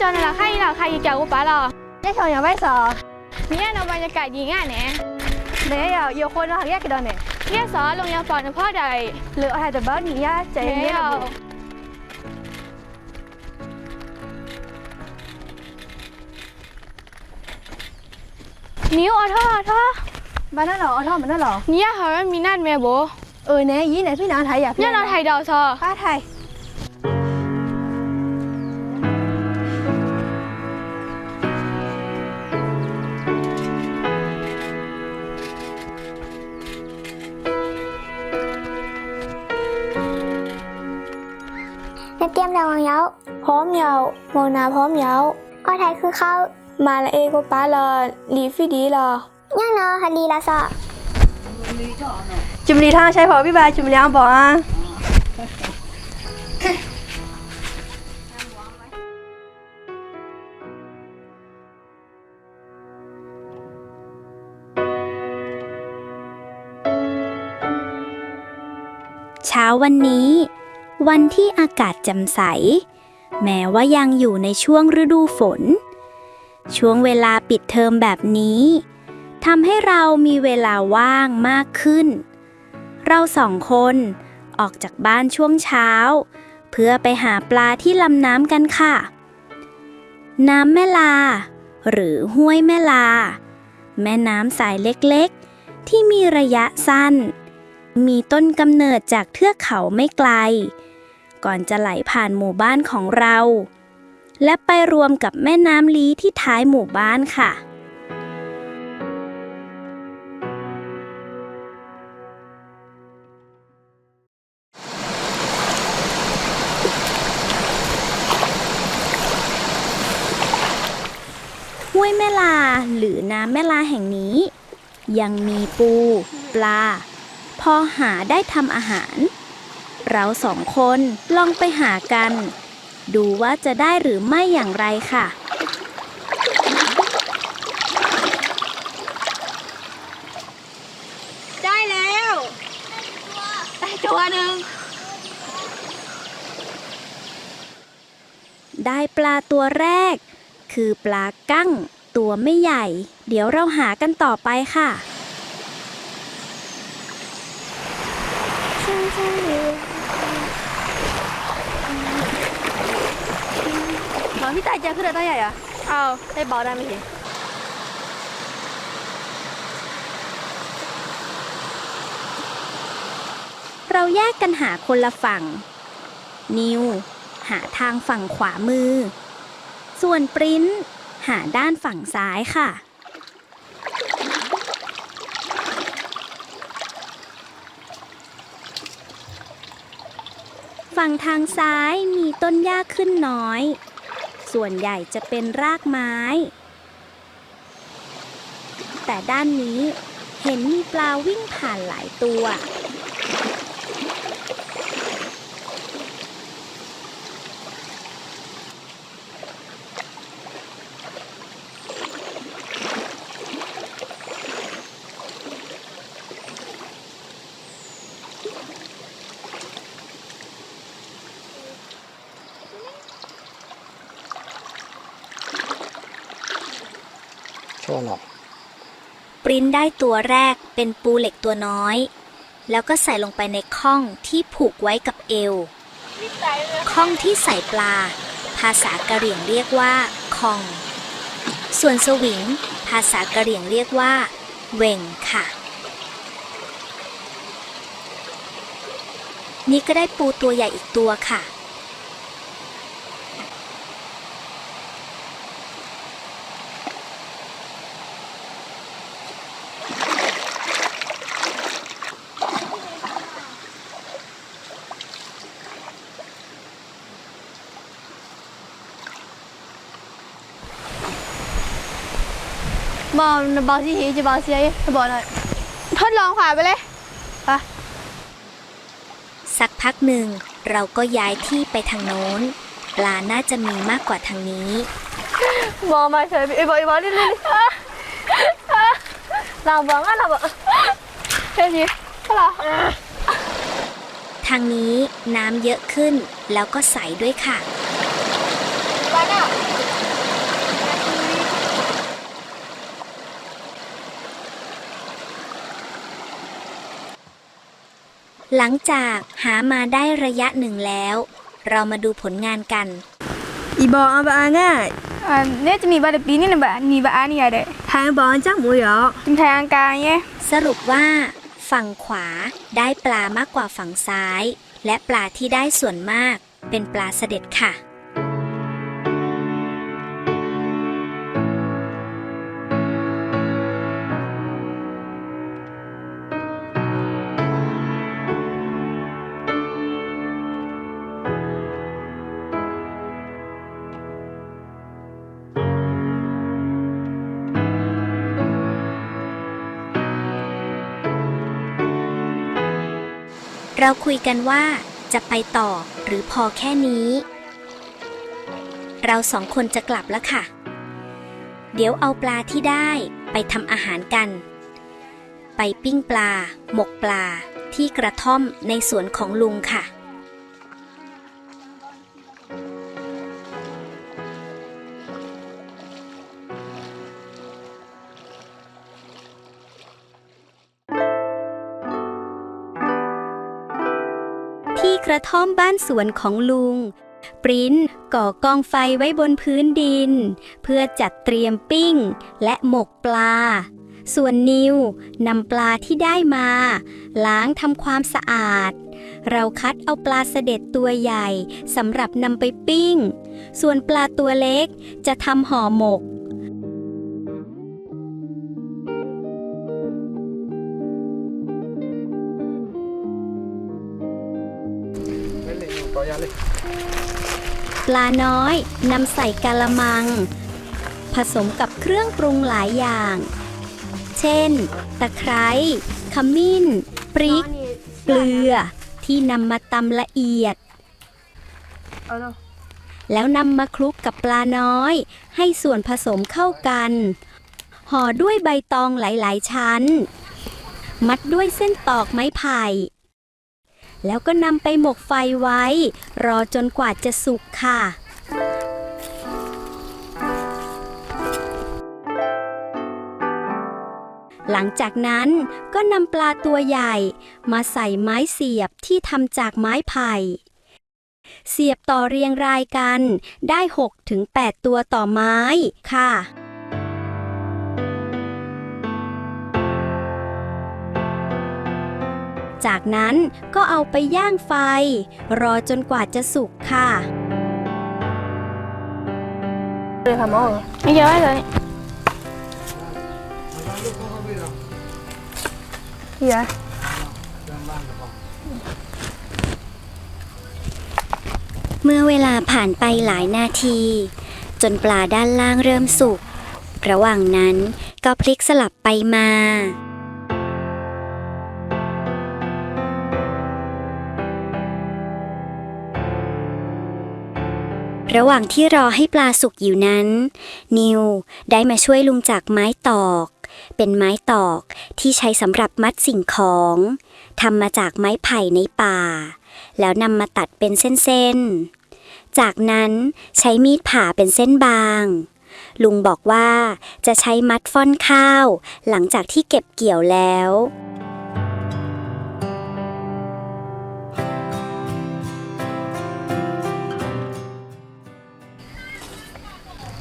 จนหลัใครายหลัใครายเกี่กัป้าหรอได้ชมอย่างไม่สอมีแน่รอบรรยากาศดีง่ายแน่เดี๋ยวอย่าอย่คนเราแยกกันเดี๋ยเนี่ยแยกสอลงยังปอนพ่อใดหรืออะไรแต่บ้านนี้ยากใจเย็นเรานิ้วออท่อออท่อบ้านนั่นหรอออท่อมันนั่นหรอเนี่ยเขามีนั่นแม่โบเออเนี่ยยี่ไหนพี่น้งไทยอยากพี่น้งไทยดาวซอป้าไทย องเย้าพร้อมเย้ามองนาพร้อมเย้าก็ไทยคือเขามาละเอก็ป้าลอลีฟี่ดีลอย่างนอฮันลีลาซะจุมลีทางใช้พอพี่บาจุมเลี้ยงบอกอะช้าวันนี้ วันที่อากาศแจ่มใส แม้ว่ายังอยู่ในช่วงฤดูฝน ช่วงเวลาปิดเทอมแบบนี้ทำให้เรามีเวลาว่างมากขึ้น เราสองคนออกจากบ้านช่วงเช้า เพื่อไปหาปลาที่ลำน้ำกันค่ะ น้ำแม่ลา หรือห้วยแม่ลา แม่น้ำสายเล็กๆ ที่มีระยะสั้น มีต้นกำเนิดจากเทือกเขาไม่ไกล ก่อนจะไหลผ่านหมู่บ้านของเรา และไปรวมกับแม่น้ำลีที่ท้ายหมู่บ้านค่ะ ห้วยแม่ลาหรือน้ำแม่ลาแห่งนี้ ยังมีปู ปลา พอหาได้ทำอาหาร เราสองคนลองไปหากัน ดูว่าจะได้หรือไม่อย่างไรค่ะ ได้แล้วได้ตัวหนึ่งได้ปลาตัวแรก คือปลากั้ง ตัวไม่ใหญ่ เดี๋ยวเราหากันต่อไปค่ะ น้อง พี่ตายใจขึ้นได้ยังอะเอาได้บอกได้ไหมทีเราแยกกันหาคนละฝั่ง นิว หาทางฝั่งขวามือ ส่วนปริ้นหาด้านฝั่งซ้ายค่ะ ฝั่งทางซ้ายมีต้นหญ้าขึ้นน้อย ส่วนใหญ่จะเป็นรากไม้ แต่ด้านนี้เห็นมีปลาวิ่งผ่านหลายตัว ปริ้นได้ตัวแรกเป็นปูเหล็กตัวน้อย แล้วก็ใส่ลงไปในข้องที่ผูกไว้กับเอว ข้องที่ใส่ปลา ภาษากะเหรี่ยงเรียกว่าคอง ส่วนสวิง ภาษากะเหรี่ยงเรียกว่าเหว่งค่ะ นี่ก็ได้ปูตัวใหญ่อีกตัวค่ะ บอลบอลที่หีจะบอลเสียบอลหน่อยทดลองขวาไปเลยสักพักหนึ่งเราก็ย้ายที่ไปทางโน้น ปลาน่าจะมีมากกว่าทางนี้บอลมาเฉยไอ้บอลไอ้บอลนี่นี่เราบอลงั้นเราบอลเฮ้ยนี่ก็หรอทางนี้น้ำเยอะขึ้นแล้วก็ใสด้วยค่ะ หลังจากหามาได้ระยะหนึ่งแล้ว เรามาดูผลงานกัน อีบอลเอาแบบง่ายอ่าเนี่ยจะมีบาร์ปีนี่นะแบบมีบาร์นี่อะไรทางบอลจ้าหมูหยอเป็นทางการเนี่ยสรุปว่า ฝั่งขวาได้ปลามากกว่าฝั่งซ้าย และปลาที่ได้ส่วนมากเป็นปลาเสด็จค่ะ เราคุยกันว่าจะไปต่อหรือพอแค่นี้ เราสองคนจะกลับแล้วค่ะ เดี๋ยวเอาปลาที่ได้ไปทำอาหารกัน ไปปิ้งปลา หมกปลาที่กระท่อมในสวนของลุงค่ะ ระท่อมบ้านสวนของลุง ปริ้นก่อกองไฟไว้บนพื้นดิน เพื่อจัดเตรียมปิ้งและหมกปลา ส่วนนิวนำปลาที่ได้มา ล้างทำความสะอาด เราคัดเอาปลาเสด็จตัวใหญ่สำหรับนำไปปิ้ง ส่วนปลาตัวเล็กจะทำห่อหมก ปลาน้อยนำใส่กะละมัง ผสมกับเครื่องปรุงหลายอย่าง เช่น ตะไคร้ขมิ้น พริก เกลือ ที่นำมาตำละเอียด แล้วนำมาคลุกกับปลาน้อย ให้ส่วนผสมเข้ากัน ห่อด้วยใบตองหลาย ๆ ชั้น มัดด้วยเส้นตอกไม้ไผ่ แล้วก็นำไปหมกไฟไว้ รอจนกว่าจะสุกค่ะ หลังจากนั้นก็นำปลาตัวใหญ่ มาใส่ไม้เสียบที่ทำจากไม้ไผ่ เสียบต่อเรียงรายกันได้ 6-8 ตัวต่อไม้ค่ะ จากนั้นก็เอาไปย่างไฟ รอจนกว่าจะสุกค่ะเลยค่ะหมอไม่เยอะเลยเฮียเมื่อเวลาผ่านไปหลายนาที จนปลาด้านล่างเริ่มสุก ระหว่างนั้นก็พลิกสลับไปมา ระหว่างที่รอให้ปลาสุกอยู่นั้น นิวได้มาช่วยลุงจากไม้ตอก เป็นไม้ตอกที่ใช้สำหรับมัดสิ่งของทำมาจากไม้ไผ่ในป่า แล้วนำมาตัดเป็นเส้นๆ จากนั้นใช้มีดผ่าเป็นเส้นบาง ลุงบอกว่าจะใช้มัดฟ่อนข้าว หลังจากที่เก็บเกี่ยวแล้ว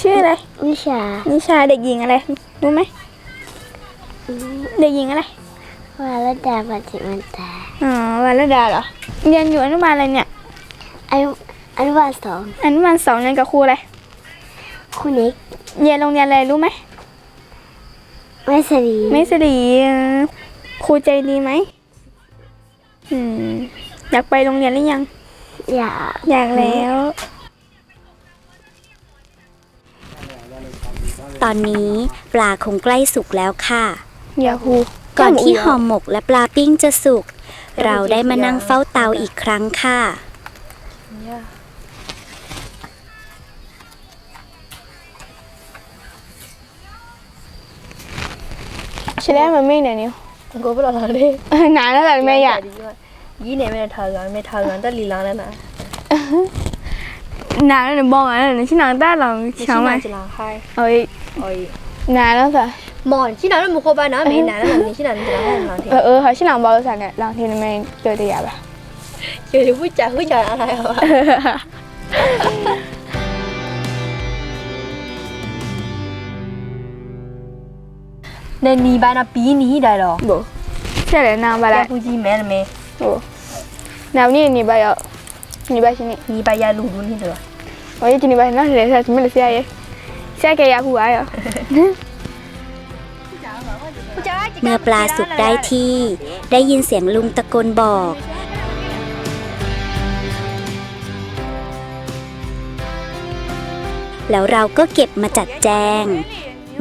ชื่ออะไรวิชานิชาเด็กหญิงอะไรรู้ไหมเด็กหญิงอะไรวาลดาปฏิมันตาอ๋อวาลดาเหรอเรียนอยู่อนุบาลอะไรเนี่ยอนุอนุบาลสองอนุบาลสองเรียนกับครูอะไรคุณนิกเรียนโรงเรียนอะไรรู้ไหมไม่สรีไม่สดีเออครูใจดีไหมอืมอยากไปโรงเรียนหรือยัง อยากอยากแล้ว อนนี้ปลาคงใกล้สุกแล้วค่ะ อย่าฮู ก่อนที่ห่อหมกและปลาปิ้งจะสุก เราได้มานั่งเฝ้าเตาอีกครั้งค่ะ ใช่แล้วมันไม่เนี่ยนิว ကိုဘယ်လိုလာလဲ นานแล้วแต่ไม่อยาก ကြီးနေမဲ့ထားကမဲ့ထားကတက်လီလာလဲနာ นานแล้วเนี่ยบอกอ่ะเนี่ยที่นางได้เราช้างไหม ချလာဟိုင်း เอ้ย အော် นานแล้วสิ မွန်ချိနာလည်းမခေါ်ပါနော်မင်းနာလည်းမင်းချိနာလည်းချလာဟိုင်းလာတယ် เออเอ 难了噻。忙，去哪都没好办，哪没难了，你去哪能哪能浪天？呃呃，好去哪包噻个，浪天里面对的呀吧？就是不讲不讲啥呀吧？那你把那比你来了？不，这来哪把来？估计没了没。哦，那你你把要，你把是你，你把要录录你对吧？我一听你把那是啥？什么的啥耶？ ယ်โอ้ยที่นี่ไปน่าเสียใจไม่เลยเสียเยเสียแกอยากหัวอะเมื่อปลาสุกได้ที่ ได้ยินเสียงลุงตะโกนบอก แล้วเราก็เก็บมาจัดแจง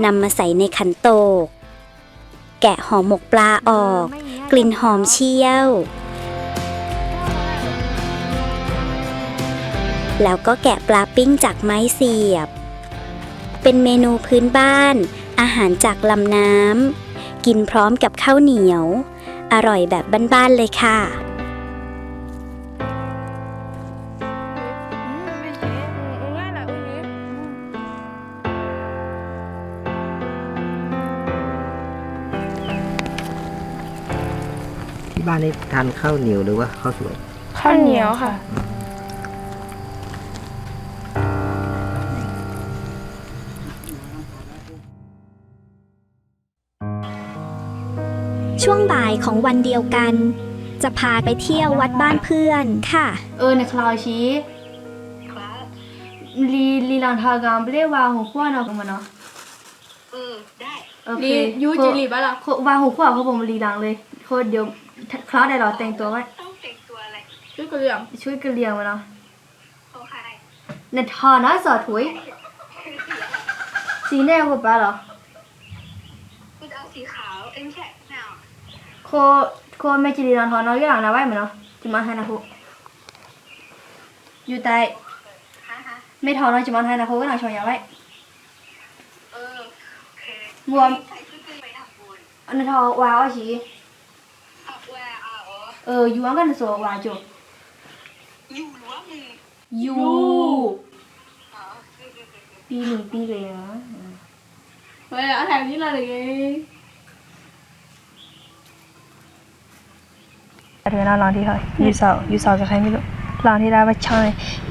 นำมาใส่ในขันโตก แกะห่อหมกปลาออก กลิ่นหอมเชี่ยว แล้วก็แกะปลาปิ้งจากไม้เสียบ เป็นเมนูพื้นบ้าน อาหารจากลำน้ำ กินพร้อมกับข้าวเหนียว อร่อยแบบบ้านๆเลยค่ะ ที่บ้านนี่ทานข้าวเหนียวหรือว่าข้าวสวย ข้าวเหนียวค่ะ ช่วงบ่ายของวันเดียวกัน จะพาไปเที่ยววัดบ้านเพื่อนค่ะ เออในคลาวชีลีลีลังทากามเปรี้ยววาหัวขั้วเนาะมันเนาะเออได้ โอเคลียูจิลีปะล่ะวาหัวขั้วเขาผมลีลังเลยโคตรเดียวคลาวได้หรอแต่งตัวไว้ชุดกระเหลี่ยงช่วยกันเรียงมาเนาะในทอนะสอดถุยสีแน่หัวปลาเหรอ คุณเอาสีขาวเอ้ยไม่ใช่ไม่เอา โคโคแม่จิลีลังทอเนาะยี่หลังนะไว้เหมือนเนาะจิมาให้นะคุอยู่ใต้ฮะฮะไม่ทอเนาะจิมาให้นะคุก็หนังชอยาไว้เออโอเครวมใส่ชุดไปทำบุญอันนนทอวาเอาชีอะแวร์อะอ๋อเอออยู่อันกันโซวาโจอยู่หรือว่ามึงอยู่อ๋อคือคือคือคือปีหนึ่งปีเลยนะเฮ้ยเอาแถมนี้เลย เลยเดี๋ยวเราลองที่เขายูสาวยูสาวกับใครไม่รู้ลองที่ได้ว่าชอย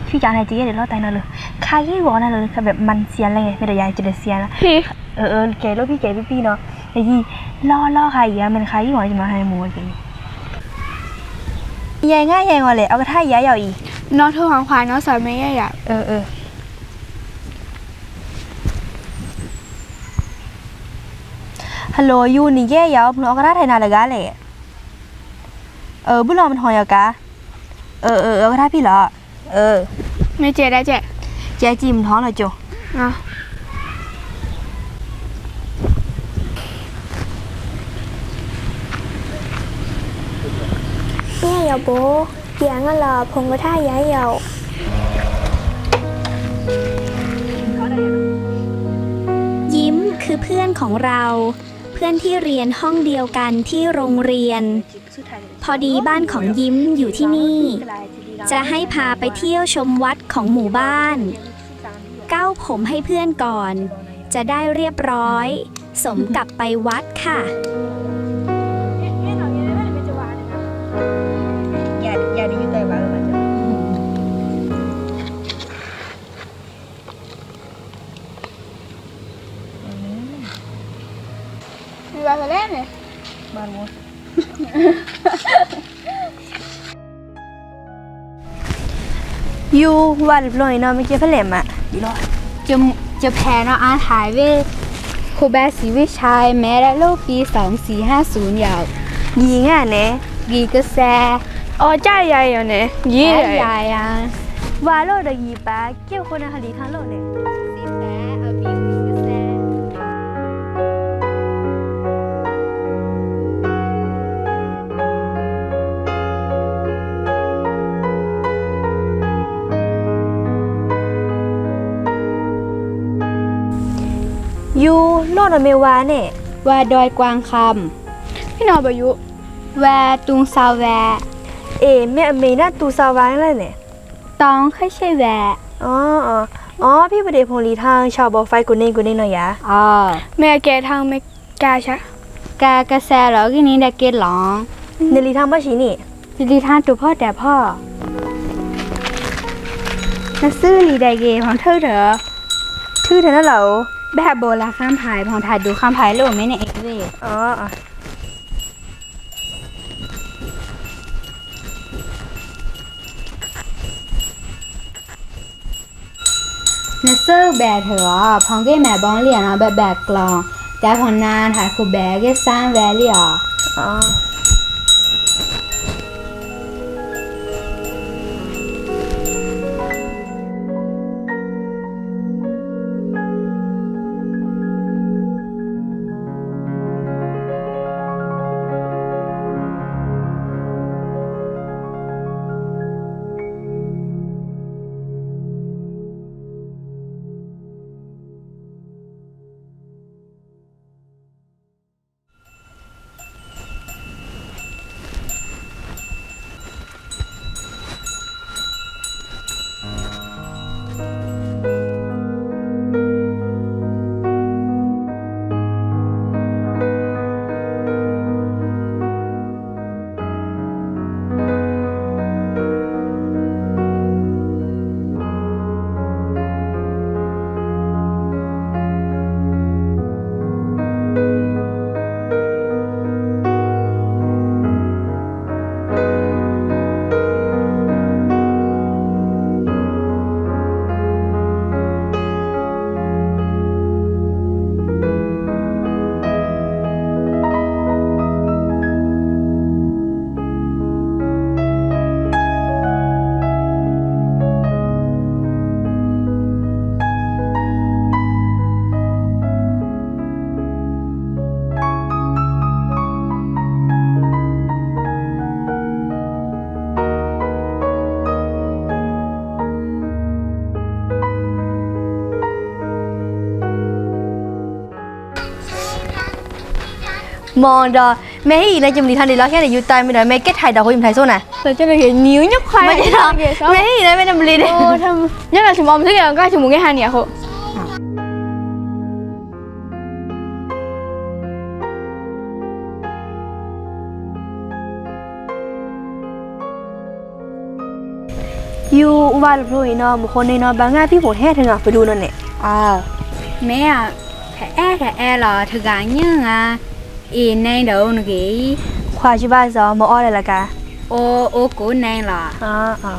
พี่จานไทยจีเดี๋ยวเราแต่งนั่นเลยใครยี่วอนั่นเลยคือแบบมันเสียนอะไรไงไม่ได้ยายจะได้เสียนละพี่เออเออแกรู้พี่แกพี่พี่เนาะไอ้ยี่ล่อล่อใครอีกอะมันใครยี่หวานจะมาให้หมูไอ้กี่ยายง่ายยายงอเลยเอากระทะยายยาวอีน้องเธอหางควายน้องสาวไม่อยากเออเออฮัลโหลยูนี่แย่ยาวเพิ่งเอากระทะไทยนาเลยกะเลย เออบุญรอมันหอยอะกะเออเออเอากระทะพี่เหรอเออไม่เจได้เจ๊แจ๊จีมนท้องเลยโจอะเนี่ยอย่าโบเกียงอะเหรอพงกระท่าย้ายเหยายิ้มคือเพื่อนของเราเพื่อนที่เรียนห้องเดียวกันที่โรงเรียน พอดีบ้านของยิ้มอยู่ที่นี่ จะให้พาไปเที่ยวชมวัดของหมู่บ้านก้าวผมให้เพื่อนก่อน จะได้เรียบร้อย สมกับไปวัดค่ะานมดยูว่าเรียบร้อยเนาะไม่เกี่ยวกับเหลมอะดีรอจะจะแพ้เนาะอาถ่ายเว้ครูแบสีวิชัยแม้และโลกปี 2450ยาวยิงอะเนะกีกระแซอ๋อจ้าใหญ่เหรอเนี่ยยี่แย่ใหญ่ใหญ่อะว่าโลดยีปาเกี่ยวคนอาหลีคันโลดเนี่ย อนะเมวาเนี่ยแวดอยกวางคำพี่นอบายุแวตุงซาแว เอแม่อเมน่าตูซาวางแล้วเนี่ยตองค่อยใช่แวอ๋ออ๋ออ๋อพี่ประเดพงลีทางชาวบอไฟกุนเน่กุนเน่หน่อยยะอ๋อแม่แกทางไม่กาชะกากระแสเหรอกินนี้ได้เกตหลองในลีทางบ้าชีนี่จิดีทานตัวพ่อแต่พ่อนัซื้อลีไดเกของเธอเถอะชื่อเธอนั่นเหรอ แบบโบราณข้ามพายของถ่ายดูข้ามพายโลกไหมเนี่ยเอ็กเวอ๋ออ๋อนัซื้อแบบเถอะพองเกแม่บ้องเหรียญเอาแบบแบบกลองแต่พอนานถ่ายคูแบกเกสร้างแวลี่อะอ๋ อมองดอแม่อีนะจำลีทางเดียวแค่ไหนอยู่ตายไม่ได้แม่เก็ตไทยดาวเขาอยู่ไทยโซน่ะเราจะได้เห็นนิ้วยักษ์ควายไม่ใช่หรอแม่อีน เนี่ยโอ้ทำยังไงถึงมอมสักอย่างก็ถึงมุงแค่ฮันเนี่ยเขวาลพลุยเนาะบุคคลในเนาะบางง่ายพี่โหดแห่ถึงอะไปดูนั่นเนี่ยอ่าแม่อะแค่แอ่แค่แอ่หรอถือการยังอะอีในเดี๋ยวนึกอีควาชิบ้าซอมอ้อเลยละกะโอโอกูในหรออ๋ออ๋อ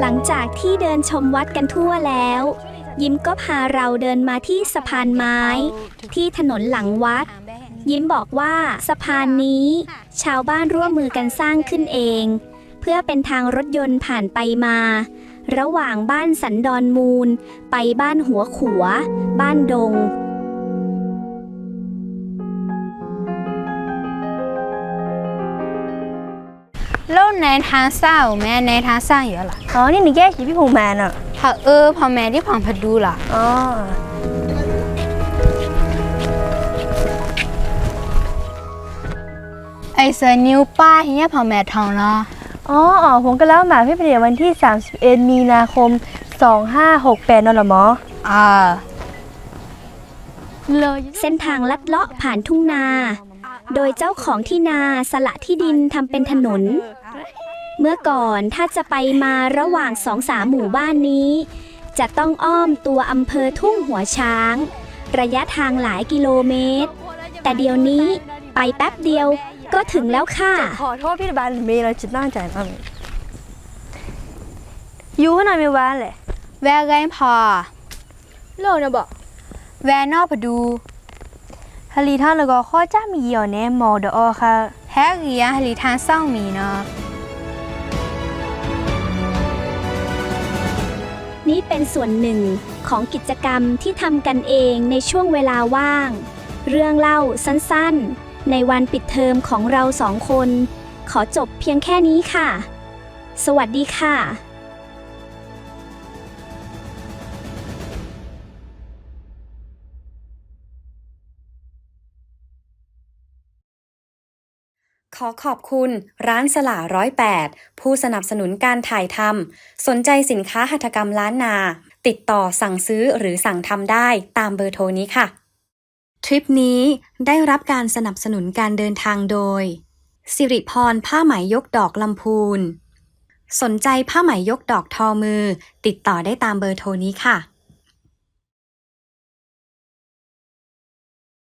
หลังจากที่เดินชมวัดกันทั่วแล้ว ยิ้มก็พาเราเดินมาที่สะพานไม้ ที่ถนนหลังวัด ยิ้มบอกว่าสะพานนี้ ชาวบ้านร่วมมือกันสร้างขึ้นเอง เพื่อเป็นทางรถยนต์ผ่านไปมา ระหว่างบ้านสันดอนมูล ไปบ้านหัวขัว บ้านดง แล้วในทางเศร้าแม่ในทางสร้างอยู่หรออ๋อ นี่นี่แกขี่พี่โหมาเนาะพอเออพอแม่ที่ผ่องพดูล่ะ อ๋อ ไอเซอร์นิวป้าเฮียพอแม่ทองเนาะอ๋ออ๋อผมก็เล่าหมาพี่ประเดี๋ยววันที่ 31 มีนาคม 2568นั่นเหรอหมอ อ่าเลยเส้นทางลัดเลาะผ่านทุ่งนา โดยเจ้าของที่นาสละที่ดินทำเป็นถนน เมื่อก่อนถ้าจะไปมาระหว่างสองสามหมู่บ้านนี้ จะต้องอ้อมตัวอำเภอทุ่งหัวช้าง ระยะทางหลายกิโลเมตร แต่เดี๋ยวนี้ไปแป๊บเดียวก็ถึงแล้วค่ะ ขอโทษพี่บานเมย์เราจะตั้งใจมากเลยอยู่ข้างในมีบ้านแหละแวะไงพอโลนะบอกแวะนอกพดูฮารีท่านแล้วก็ข้อจ้ามีเหี่ยวแน่มอเดออค่ะแฮกเกียหลีทางเศร้ามีเนาะ นี้เป็นส่วนหนึ่งของกิจกรรมที่ทำกันเองในช่วงเวลาว่าง เรื่องเล่าสั้นๆ ในวันปิดเทอมของเราสองคน ขอจบเพียงแค่นี้ค่ะ สวัสดีค่ะ ขอขอบคุณร้านสลาร้อยแปดผู้สนับสนุนการถ่ายทำสนใจสินค้าหัตถกรรมล้านนา ติดต่อสั่งซื้อหรือสั่งทำได้ตามเบอร์โทรนี้ค่ะ ทริปนี้ได้รับการสนับสนุนการเดินทางโดย สิริพรผ้าไหมยกดอกลำพูน สนใจผ้าไหมยกดอกทอมือ ติดต่อได้ตามเบอร์โทรนี้ค่ะ